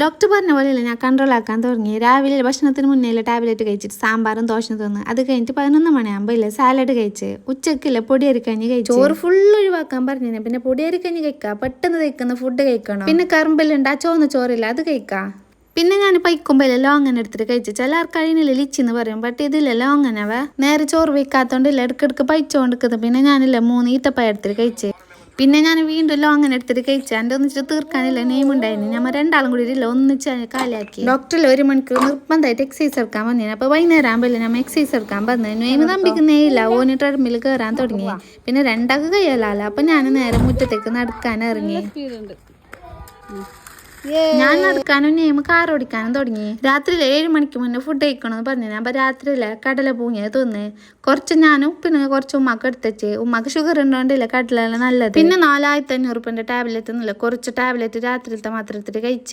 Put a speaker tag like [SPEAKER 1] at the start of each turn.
[SPEAKER 1] Doctor പറഞ്ഞ പോലെയല്ല ഞാൻ കൺട്രോൾ ആക്കാൻ തുടങ്ങി. രാവിലെ ഭക്ഷണത്തിന് മുന്നേ ടാബ്ലറ്റ് കഴിച്ചിട്ട് സാമ്പാറും ദോശ തിന്ന്. അത് കഴിഞ്ഞിട്ട് പതിനൊന്ന് മണിയാകുമ്പോൾ ഇല്ല സാലഡ് കഴിച്ച് ഉച്ചക്കില്ല പൊടിയരിക്കഞ്ഞി കഴിച്ചു. ചോറ് ഫുൾ ഒഴിവാക്കാൻ പറഞ്ഞു പിന്നെ പൊടിയരിക്കഞ്ഞി കഴിക്കുക പെട്ടെന്ന് കഴിക്കുന്ന ഫുഡ് കഴിക്കണം. പിന്നെ കറുമ്പലുണ്ട് ആ ചോന്ന ചോറില്ല അത് കഴിക്കാം. പിന്നെ ഞാൻ പൈക്കുമ്പോൾ ലോങ്ങന എടുത്തിട്ട് കഴിച്ചു. ചില ആർക്കഴിഞ്ഞില്ല ലിച്ചെന്ന് പറയും ബട്ട് ഇതില്ല ലോങ്ങനവ? നേരെ ചോറ് വയ്ക്കാത്തോണ്ടില്ല ഇടക്കിടക്ക് പൈച്ചോണ്ടിരിക്കുന്നത് പിന്നെ ഞാനില്ല മൂന്ന് ഈത്തപ്പഴ എടുത്തിട്ട് കഴിച്ച്. പിന്നെ ഞാൻ വീണ്ടും ലോങ്ങൻ എടുത്തിട്ട് കഴിച്ചു. എന്റെ ഒന്നിച്ചിട്ട് തീർക്കാനില്ല നെയിം ഉണ്ടായിരുന്നു ഞമ്മ രണ്ടാളും കൂടി ഇല്ല ഒന്നിച്ച് കാലിയാക്കി ഡോക്ടറിൽ ഒരു മണിക്കൂർ നിർബന്ധമായിട്ട് എക്സസൈസ് എടുക്കാൻ വന്നിരുന്നു അപ്പോൾ വൈകുന്നേരം ആകുമ്പോൾ നമ്മൾ എക്സസൈസ് എടുക്കാൻ വന്നു. നെയിം തമ്പിക്കുന്നേ ഇല്ല. ഓന് ട്രെഡ്മിൽ കയറാൻ തുടങ്ങി. പിന്നെ രണ്ടാൾക്ക് കഴിയല്ലോ അപ്പം ഞാൻ നേരെ മുറ്റത്തേക്ക് നടക്കാൻ ഇറങ്ങി. ഞാൻ നടക്കാനും നെയ്മ് കാർ ഓടിക്കാനും തുടങ്ങി. രാത്രി ഏഴ് മണിക്ക് മുന്നേ ഫുഡ് കഴിക്കണമെന്ന് പറഞ്ഞു അപ്പൊ രാത്രിയിലെ കടല പൂങ്ങിയത് തിന്ന്. കുറച്ച് ഞാനും പിന്നെ കുറച്ച് ഉമ്മാക്ക് എടുത്തച്ച് ഉമ്മാക്ക് ഷുഗർ ഉണ്ടോണ്ടില്ല കടല നല്ലത്. പിന്നെ നാലായിരത്തി അഞ്ഞൂറ് ടാബ്ലറ്റ് ഒന്നുമില്ല. കുറച്ച് ടാബ്ലറ്റ് രാത്രിയിലത്തെ മാത്രത്തിൽ കഴിച്ച്.